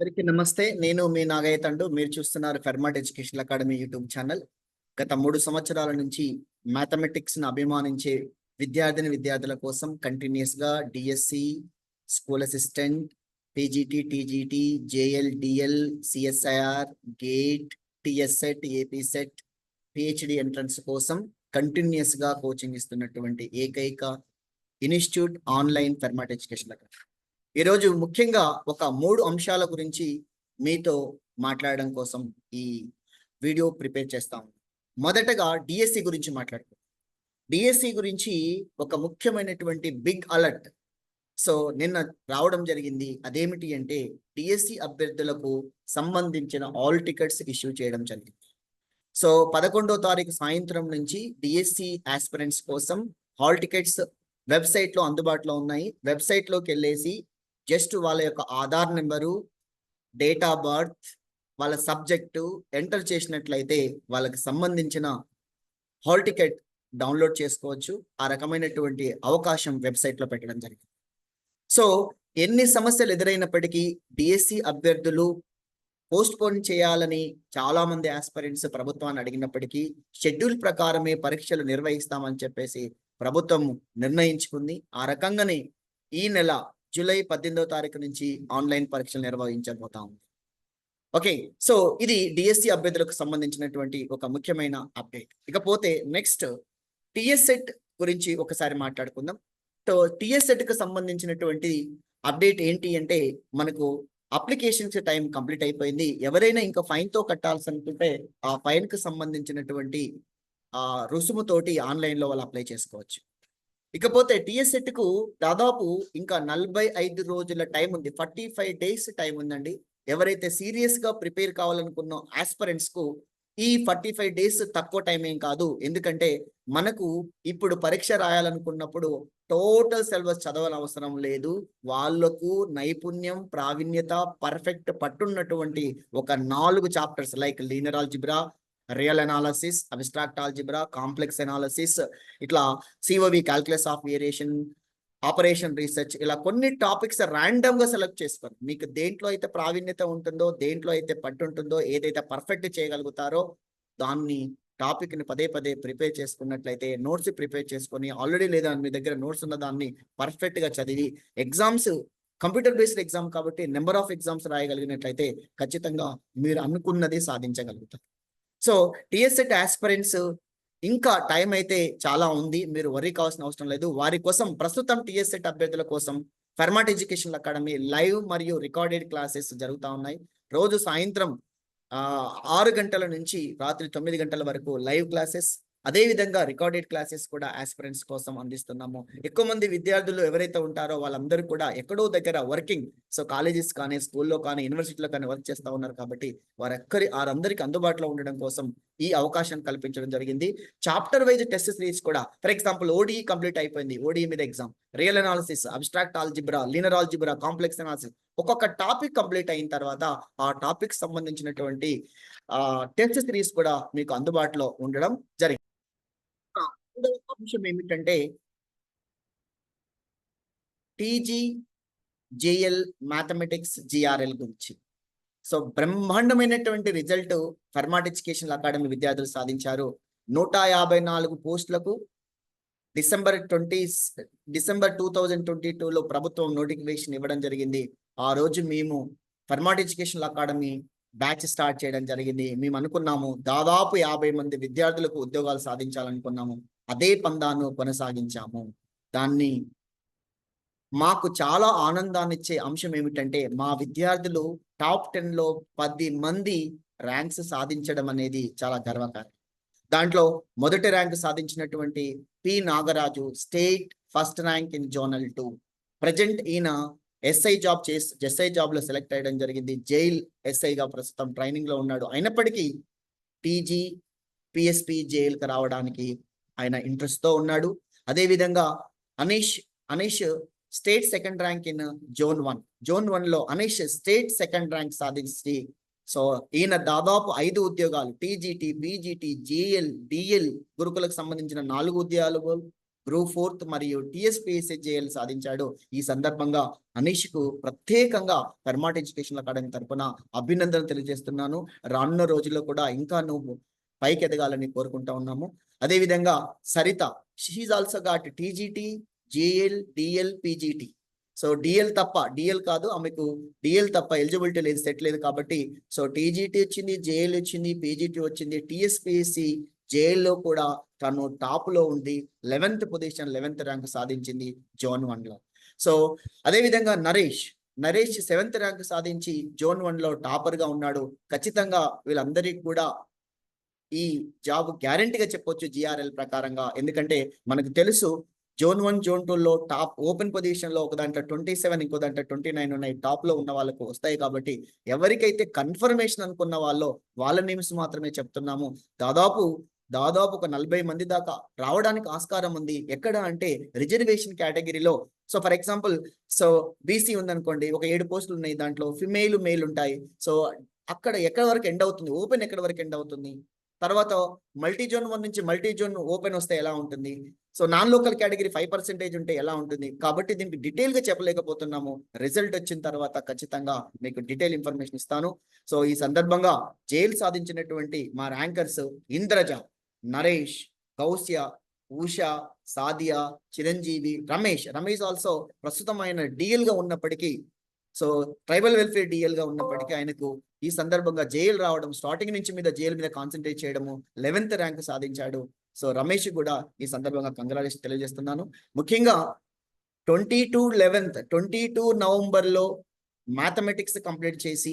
అందరికి నమస్తే. నేను మీ నాగయ్య తండు. మీరు చూస్తున్నారు Fermat education academy YouTube channel. గత మూడు సంవత్సరాల నుంచి మ్యాథమెటిక్స్ను అభిమానించే విద్యార్థిని విద్యార్థుల కోసం కంటిన్యూస్గా DSC school assistant PGT TGT JL DL CSIR GATE TSSET AP SET PhD entrance కోసం కంటిన్యూస్గా కోచింగ్ ఇస్తున్నటువంటి ఏకైక institute online Fermat education academy. ఈరోజు ముఖ్యంగా ఒక మూడు అంశాల గురించి మీతో మాట్లాడడం కోసం ఈ వీడియో ప్రిపేర్ చేస్తాం మొదటగా డిఎస్సి గురించి మాట్లాడుకుందాం. డిఎస్సి గురించి ఒక ముఖ్యమైనటువంటి బిగ్ అలర్ట్. సో నిన్న రావడం జరిగింది. అదేమిటి అంటే డిఎస్సి అభ్యర్థులకు సంబంధించిన ఆల్ టికెట్స్ ఇష్యూ చేయడం జరిగింది. సో పదకొండో తారీఖు సాయంత్రం నుంచి డిఎస్సి ఆస్పిరెంట్స్ కోసం హాల్ టికెట్స్ వెబ్సైట్లో అందుబాటులో ఉన్నాయి. వెబ్సైట్లోకి వెళ్ళేసి జస్ట్ వాళ్ళ యొక్క Aadhaar number date of birth వాళ్ళ సబ్జెక్టు ఎంటర్ చేసినట్లయితే వాళ్ళకి సంబంధించిన హాల్ టికెట్ డౌన్లోడ్ చేసుకోవచ్చు. ఆ రకమైనటువంటి అవకాశం వెబ్సైట్లో పెట్టడం జరిగింది. సో ఎన్ని సమస్యలు ఎదురైనప్పటికీ డిఎస్సి అభ్యర్థులు పోస్ట్ పోన్ చేయాలని చాలామంది ఆస్పరెంట్స్ ప్రభుత్వాన్ని అడిగినప్పటికీ షెడ్యూల్ ప్రకారమే పరీక్షలు నిర్వహిస్తామని చెప్పేసి ప్రభుత్వం నిర్ణయించుకుంది. ఆ రకంగానే ఈ నెల జూలై పద్దెనిమిదో తారీఖు నుంచి ఆన్లైన్ పరీక్షలు నిర్వహించబోతా ఉంది. ఓకే సో ఇది డిఎస్సి అభ్యర్థులకు సంబంధించినటువంటి ఒక ముఖ్యమైన అప్డేట్. ఇకపోతే నెక్స్ట్ టిఎస్సెట్ గురించి ఒకసారి మాట్లాడుకుందాం. సో టిఎస్సెట్కు సంబంధించినటువంటి అప్డేట్ ఏంటి అంటే మనకు అప్లికేషన్స్ టైం కంప్లీట్ అయిపోయింది. ఎవరైనా ఇంకా ఫైన్తో కట్టాల్సి అనుకుంటే ఆ ఫైన్కి సంబంధించినటువంటి ఆ రుసుముతోటి ఆన్లైన్లో వాళ్ళు అప్లై చేసుకోవచ్చు. ఇకపోతే టిఎస్సెట్కు దాదాపు ఇంకా నలభై ఐదు రోజుల టైం ఉంది. ఫార్టీ ఫైవ్ డేస్ టైం ఉందండి. ఎవరైతే సీరియస్గా ప్రిపేర్ కావాలనుకున్న ఆస్పరెంట్స్కు ఈ ఫార్టీ ఫైవ్ డేస్ తక్కువ టైం ఏం కాదు. ఎందుకంటే మనకు ఇప్పుడు పరీక్ష రాయాలనుకున్నప్పుడు టోటల్ సిలబస్ చదవని అవసరం లేదు. వాళ్ళకు నైపుణ్యం ప్రావీణ్యత పర్ఫెక్ట్ పట్టున్నటువంటి ఒక నాలుగు chapters like linear algebra real analysis abstract algebra complex analysis ఇట్లా COV calculus of variation operation research ఇలా కొన్ని టాపిక్స్ ర్యాండమ్గా సెలెక్ట్ చేసుకోండి. మీకు దేంట్లో అయితే ప్రావీణ్యత ఉంటుందో దేంట్లో అయితే పట్టుంటుందో ఏదైతే పర్ఫెక్ట్ చేయగలుగుతారో దాన్ని టాపిక్ని పదే పదే ప్రిపేర్ చేసుకున్నట్లయితే నోట్స్ ప్రిపేర్ చేసుకొని ఆల్రెడీ లేదా మీ దగ్గర నోట్స్ ఉన్న దాన్ని పర్ఫెక్ట్గా చదివి ఎగ్జామ్స్ కంప్యూటర్ బేస్డ్ ఎగ్జామ్ కాబట్టి నెంబర్ ఆఫ్ ఎగ్జామ్స్ రాయగలిగినట్లయితే ఖచ్చితంగా మీరు అనుకున్నది సాధించగలుగుతారు. సో టిఎస్ఎట్ ఆస్పరెంట్స్ ఇంకా టైం అయితే చాలా ఉంది. మీరు వరీ కావాల్సిన అవసరం లేదు. వారి కోసం ప్రస్తుతం టిఎస్ఎట్ అభ్యర్థుల కోసం ఫర్మాట్ ఎడ్యుకేషన్ అకాడమీ లైవ్ మరియు రికార్డెడ్ క్లాసెస్ జరుగుతూ ఉన్నాయి. రోజు సాయంత్రం ఆ ఆరు గంటల నుంచి రాత్రి తొమ్మిది గంటల వరకు లైవ్ క్లాసెస్ అదే విధంగా రికార్డెడ్ క్లాసెస్ కూడా ఆస్పిరెంట్స్ కోసం అందిస్తున్నాము. ఎక్కువ మంది విద్యార్థులు ఎవరైతే ఉంటారో వాళ్ళందరూ కూడా ఎక్కడో దగ్గర వర్కింగ్ సో కాలేజెస్ కానీ స్కూల్లో కానీ యూనివర్సిటీలో కానీ వర్క్ చేస్తూ ఉన్నారు కాబట్టి వారెక్కరి వారందరికీ అందుబాటులో ఉండడం కోసం ఈ అవకాశం కల్పించడం జరిగింది. చాప్టర్ వైజ్ టెస్ట్ సిరీస్ కూడా ఫర్ ఎగ్జాంపుల్ ఓడిఈ కంప్లీట్ అయిపోయింది ఓడిఈ మీద exam. Real analysis abstract algebra linear algebra complex analysis ఒక్కొక్క టాపిక్ కంప్లీట్ అయిన తర్వాత ఆ టాపిక్ సంబంధించినటువంటి టెస్ట్ సిరీస్ కూడా మీకు అందుబాటులో ఉండడం జరిగింది మూడవ అంశం ఏమిటంటే టీజీ జేఎల్ మ్యాథమెటిక్స్ జిఆర్ఎల్ గురించి. సో బ్రహ్మాండమైనటువంటి రిజల్ట్ ఫర్మాట్ ఎడ్యుకేషన్ అకాడమీ విద్యార్థులు సాధించారు. నూట యాభై నాలుగు పోస్టులకు December twenty December two thousand twenty టూలో ప్రభుత్వం నోటిఫికేషన్ ఇవ్వడం జరిగింది. ఆ రోజు మేము Fermat Education Academy batch start చేయడం జరిగింది. మేము అనుకున్నాము దాదాపు యాభై మంది విద్యార్థులకు ఉద్యోగాలు సాధించాలనుకున్నాము. అదే పందాను కొనసాగించాము. దాన్ని మాకు చాలా ఆనందాన్ని ఇచ్చే అంశం ఏమిటంటే మా విద్యార్థులు టాప్ టెన్లో పది మంది ర్యాంక్స్ సాధించడం అనేది చాలా గర్వకారం దాంట్లో మొదటి ర్యాంక్ సాధించినటువంటి P. Nagaraju state first rank in zonal two. Present ఈయన ఎస్ఐ జాబ్ చేసి ఎస్ఐ జాబ్లో సెలెక్ట్ అయ్యడం జరిగింది. జైల్ ఎస్ఐగా ప్రస్తుతం ట్రైనింగ్లో ఉన్నాడు. అయినప్పటికీ పీజీ పిఎస్పి జైలుకి రావడానికి ఆయన ఇంట్రెస్ట్తో ఉన్నాడు. అదే విధంగా Anish Anish state second rank in zone one zone వన్లో అనీష్ స్టేట్ సెకండ్ ర్యాంక్ సాధించి సో ఈయన దాదాపు ఐదు ఉద్యోగాలు టీజీటీ బీజీటీ జేఎల్ డిఎల్ గురుకులకు సంబంధించిన నాలుగు ఉద్యోగాలు గ్రూప్ ఫోర్త్ మరియు టిఎస్పిఎస్సి జేఎల్ సాధించాడు. ఈ సందర్భంగా అనీష్కు ప్రత్యేకంగా పెర్మాట్ ఎడ్యుకేషన్ అకాడమీ తరపున అభినందనలు తెలియజేస్తున్నాను. రానున్న రోజుల్లో కూడా ఇంకా నువ్వు పైకి ఎదగాలని కోరుకుంటా ఉన్నాము. అదేవిధంగా Saritha she also got TGT JL DL PGT so DL తప్ప డిఎల్ కాదు ఆమెకు డిఎల్ తప్ప ఎలిజిబిలిటీ లేదు సెట్ లేదు కాబట్టి సో టీజీటీ వచ్చింది జేఎల్ వచ్చింది పీజీటీ వచ్చింది టిఎస్పిఎస్సి జేఎల్లో కూడా తను టాప్లో ఉంది లెవెన్త్ పొజిషన్ లెవెన్త్ ర్యాంక్ సాధించింది జోన్ వన్లో సో అదేవిధంగా నరేష్ నరేష్ సెవెంత్ ర్యాంక్ సాధించి జోన్ వన్లో టాపర్గా ఉన్నాడు. ఖచ్చితంగా వీళ్ళందరికీ కూడా ఈ జాబ్ గ్యారంటీగా చెప్పొచ్చు జిఆర్ఎల్ ప్రకారంగా. ఎందుకంటే మనకు తెలుసు జోన్ వన్ జోన్ టూ లో టాప్ ఓపెన్ పొజిషన్లో ఒక దాంట్లో ట్వంటీ సెవెన్ ఇంకో దాంట్లో ట్వంటీ నైన్ ఉన్నాయి. టాప్లో ఉన్న వాళ్ళకు వస్తాయి కాబట్టి ఎవరికైతే కన్ఫర్మేషన్ అనుకున్న వాళ్ళో వాళ్ళ నేమ్స్ మాత్రమే చెప్తున్నాము. దాదాపు దాదాపు ఒక నలభై మంది దాకా రావడానికి ఆస్కారం ఉంది. ఎక్కడ అంటే రిజర్వేషన్ కేటగిరీలో. So for example so BC ఉందనుకోండి ఒక ఏడు పోస్టులు ఉన్నాయి దాంట్లో ఫిమేల్ మేల్ ఉంటాయి సో అక్కడ ఎక్కడ వరకు ఎండ్ అవుతుంది? ఓపెన్ ఎక్కడ వరకు ఎండ్ అవుతుంది? తర్వాత మల్టీ జోన్ వన్ నుంచి మల్టీ జోన్ ఓపెన్ వస్తే ఎలా ఉంటుంది? So non local category five percentage ఉంటే ఎలా ఉంటుంది? కాబట్టి దీనికి డీటెయిల్గా చెప్పలేకపోతున్నాము. రిజల్ట్ వచ్చిన తర్వాత ఖచ్చితంగా మీకు డీటెయిల్ ఇన్ఫర్మేషన్ ఇస్తాను. సో ఈ సందర్భంగా జైలు సాధించినటువంటి మా ర్యాంకర్స్ ఇంద్రజ నరేష్ కౌశ్య ఉషా సాదియా చిరంజీవి రమేష్. రమేష్ ఆల్సో ప్రస్తుతం ఆయన డిఎల్గా ఉన్నప్పటికీ సో ట్రైబల్ వెల్ఫేర్ డిఎల్గా ఉన్నప్పటికీ ఆయనకు ఈ సందర్భంగా జైలు రావడం స్టార్టింగ్ నుంచి మీద జైలు మీద కాన్సన్ట్రేట్ చేయడము లెవెన్త్ ర్యాంక్ సాధించాడు. సో రమేష్ కూడా ఈ సందర్భంగా కంగ్రాలేషన్ తెలియజేస్తున్నాను. ముఖ్యంగా twenty two eleventh twenty two నవంబర్లో మ్యాథమెటిక్స్ కంప్లీట్ చేసి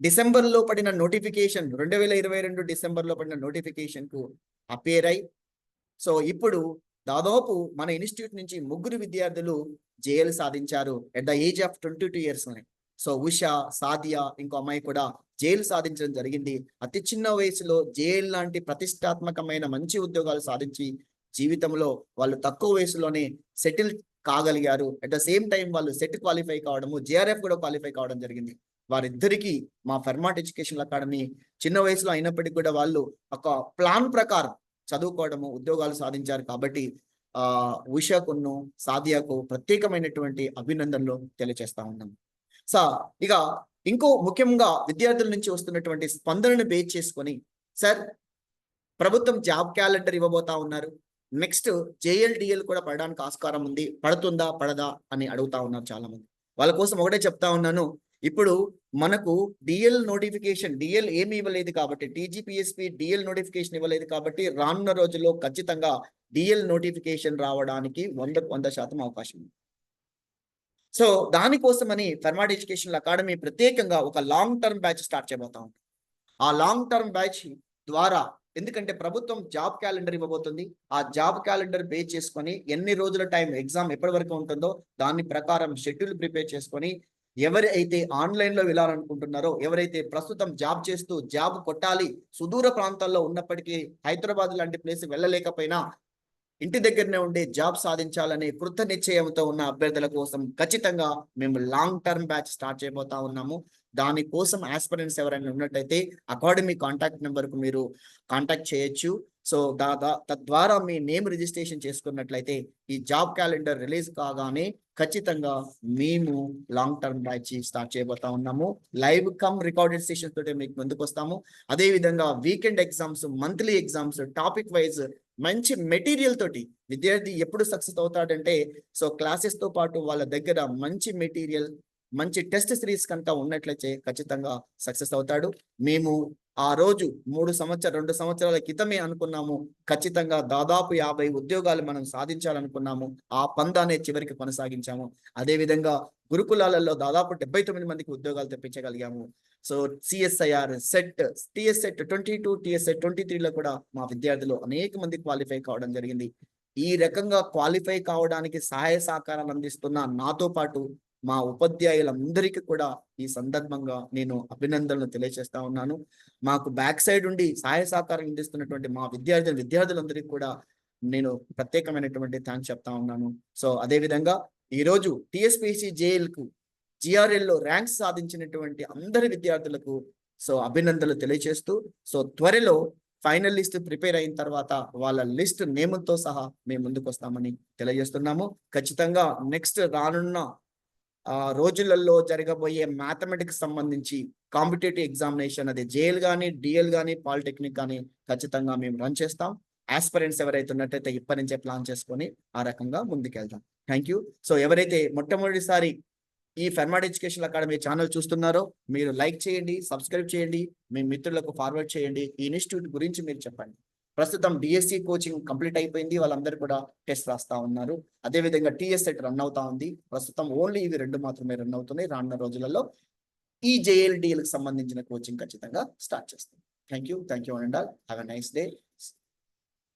డిసెంబర్లో పడిన నోటిఫికేషన్ రెండు వేల ఇరవై రెండు డిసెంబర్లో పడిన నోటిఫికేషన్కు అపేర్ అయి. సో ఇప్పుడు దాదాపు మన ఇన్స్టిట్యూట్ నుంచి ముగ్గురు విద్యార్థులు జేఎల్ సాధించారు at the age of twenty two years so Usha Sadiya ఇంకో అమ్మాయి కూడా జైలు సాధించడం జరిగింది. అతి చిన్న వయసులో జైలు లాంటి ప్రతిష్టాత్మకమైన మంచి ఉద్యోగాలు సాధించి జీవితంలో వాళ్ళు తక్కువ వయసులోనే సెటిల్ కాగలిగారు. అట్ ద సేమ్ టైం వాళ్ళు సెట్ క్వాలిఫై కావడము జేఆర్ఎఫ్ కూడా క్వాలిఫై కావడం జరిగింది. వారిద్దరికీ మా ఫెర్మాట్ ఎడ్యుకేషన్ అకాడమీ చిన్న వయసులో అయినప్పటికీ కూడా వాళ్ళు ఒక ప్లాన్ ప్రకారం చదువుకోవడము ఉద్యోగాలు సాధించారు. కాబట్టి ఆ ఉషాకును సాదియాకు ప్రత్యేకమైనటువంటి అభినందనలు తెలియజేస్తా ఉన్నాం. సా ఇక ఇంకో ముఖ్యంగా విద్యార్థుల నుంచి వస్తున్నటువంటి స్పందనను బేస్ చేసుకొని సార్ ప్రభుత్వం జాబ్ క్యాలెండర్ ఇవ్వబోతా ఉన్నారు. నెక్స్ట్ జేఎల్డిఎల్ కూడా పడడానికి ఆస్కారం ఉంది. పడుతుందా పడదా అని అడుగుతా ఉన్నారు చాలా మంది వాళ్ళ కోసం ఒకటే చెప్తా ఉన్నాను. ఇప్పుడు మనకు డిఎల్ నోటిఫికేషన్ డిఎల్ ఏమి ఇవ్వలేదు కాబట్టి టీజీపీఎస్పి డిఎల్ నోటిఫికేషన్ ఇవ్వలేదు కాబట్టి రానున్న రోజుల్లో ఖచ్చితంగా డిఎల్ నోటిఫికేషన్ రావడానికి వంద వంద శాతం అవకాశం ఉంది. సో దానికోసమని ఫెర్మాట్ ఎడ్యుకేషన్ అకాడమీ ప్రత్యేకంగా ఒక లాంగ్ టర్మ్ బ్యాచ్ స్టార్ట్ చేయబోతా ఉంటాం ఆ లాంగ్ టర్మ్ బ్యాచ్ ద్వారా ఎందుకంటే ప్రభుత్వం జాబ్ క్యాలెండర్ ఇవ్వబోతుంది. ఆ జాబ్ క్యాలెండర్ బేస్ చేసుకొని ఎన్ని రోజుల టైం ఎగ్జామ్ ఎప్పటి వరకు ఉంటుందో దాని ప్రకారం షెడ్యూల్ ప్రిపేర్ చేసుకొని ఎవరైతే ఆన్లైన్లో వెళ్ళాలనుకుంటున్నారో ఎవరైతే ప్రస్తుతం జాబ్ చేస్తూ జాబ్ కొట్టాలి సుదూర ప్రాంతాల్లో ఉన్నప్పటికీ హైదరాబాద్ లాంటి ప్లేస్ వెళ్ళలేకపోయినా ఇంటి దగ్గరనే ఉండే జాబ్ సాధించాలనే కృత నిశ్చయంతో ఉన్న అభ్యర్థుల కోసం ఖచ్చితంగా మేము లాంగ్ టర్మ్ బ్యాచ్ స్టార్ట్ చేయబోతా ఉన్నాము. దానికోసం ఆస్పిరెంట్స్ ఎవరైనా ఉన్నట్టయితే అకాడమీ కాంటాక్ట్ నెంబర్కు మీరు కాంటాక్ట్ చేయొచ్చు. సో దాదా తద్వారా మీ నేమ్ రిజిస్ట్రేషన్ చేసుకున్నట్లయితే ఈ జాబ్ క్యాలెండర్ రిలీజ్ కాగానే ఖచ్చితంగా మేము లాంగ్ టర్మ్ బ్యాచ్ స్టార్ట్ చేయబోతా ఉన్నాము. లైవ్ కమ్ రికార్డెడ్ సెషన్స్ తోటి మీకు ముందుకు వస్తాము అదేవిధంగా weekend exams monthly exams topic wise మంచి మెటీరియల్ తోటి విద్యార్థి ఎప్పుడు సక్సెస్ అవుతాడంటే సో క్లాసెస్తో పాటు వాళ్ళ దగ్గర మంచి మెటీరియల్ మంచి టెస్ట్ సిరీస్ కనుక ఉన్నట్లయితే ఖచ్చితంగా సక్సెస్ అవుతాడు. మేము ఆ రోజు మూడు సంవత్సరాలు రెండు సంవత్సరాల క్రితమే అనుకున్నాము. ఖచ్చితంగా దాదాపు యాభై ఉద్యోగాలు మనం సాధించాలనుకున్నాము. ఆ పందానే చివరికి కొనసాగించాము. అదే విధంగా గురుకులాలలో దాదాపు డెబ్బై తొమ్మిది మందికి ఉద్యోగాలు తెప్పించగలిగాము. So CSIR SET TS SET twenty two TS twenty త్రీలో కూడా మా విద్యార్థులు అనేక మంది క్వాలిఫై కావడం జరిగింది. ఈ రకంగా క్వాలిఫై కావడానికి సహాయ సహకారాలు అందిస్తున్న నాతో పాటు మా ఉపాధ్యాయులందరికీ కూడా ఈ సందర్భంగా నేను అభినందనలు తెలియజేస్తా ఉన్నాను. మాకు బ్యాక్ సైడ్ ఉండి సహాయ సహకారం అందిస్తున్నటువంటి మా విద్యార్థులు విద్యార్థులందరికీ కూడా నేను ప్రత్యేకమైనటువంటి థ్యాంక్స్ చెప్తా ఉన్నాను. సో అదే విధంగా ఈ రోజు టిఎస్పిసి జేఎల్కు జిఆర్ఎల్లో ర్యాంక్స్ సాధించినటువంటి అందరి విద్యార్థులకు సో అభినందనలు తెలియజేస్తూ సో త్వరలో ఫైనల్ లిస్ట్ ప్రిపేర్ అయిన తర్వాత వాళ్ళ లిస్ట్ నేములతో సహా మేము ముందుకు వస్తామని తెలియజేస్తున్నాము. ఖచ్చితంగా నెక్స్ట్ రానున్న రోజులలో జరగబోయే మ్యాథమెటిక్స్ సంబంధించి కాంపిటేటివ్ ఎగ్జామినేషన్ అది జేఎల్ కానీ డిఎల్ కానీ పాలిటెక్నిక్ కానీ ఖచ్చితంగా మేము రన్ చేస్తాం. ఆస్పిరెంట్స్ ఎవరైతే ఉన్నట్టయితే ఇప్పటి నుంచే ప్లాన్ చేసుకొని ఆ రకంగా ముందుకెళ్తాం. థ్యాంక్ యూ సో ఎవరైతే మొట్టమొదటిసారి ఈ ఫెర్మాడ్ ఎడ్యుకేషన్ అకాడమీ ఛానల్ చూస్తున్నారో మీరు లైక్ చేయండి సబ్స్క్రైబ్ చేయండి మీ మిత్రులకు ఫార్వర్డ్ చేయండి. ఈ ఇన్స్టిట్యూట్ గురించి మీరు చెప్పండి. ప్రస్తుతం డిఎస్సి కోచింగ్ కంప్లీట్ అయిపోయింది. వాళ్ళందరూ కూడా టెస్ట్ రాస్తా ఉన్నారు. అదే విధంగా టిఎస్ సెట్ రన్ అవుతా ఉంది. ప్రస్తుతం ఓన్లీ ఇవి రెండు మాత్రమే రన్ అవుతున్నాయి. రానున్న రోజులలో ఈ జేఎల్డిఎల్కి సంబంధించిన కోచింగ్ ఖచ్చితంగా స్టార్ట్ చేస్తాం. Thank you thank you and all have a nice day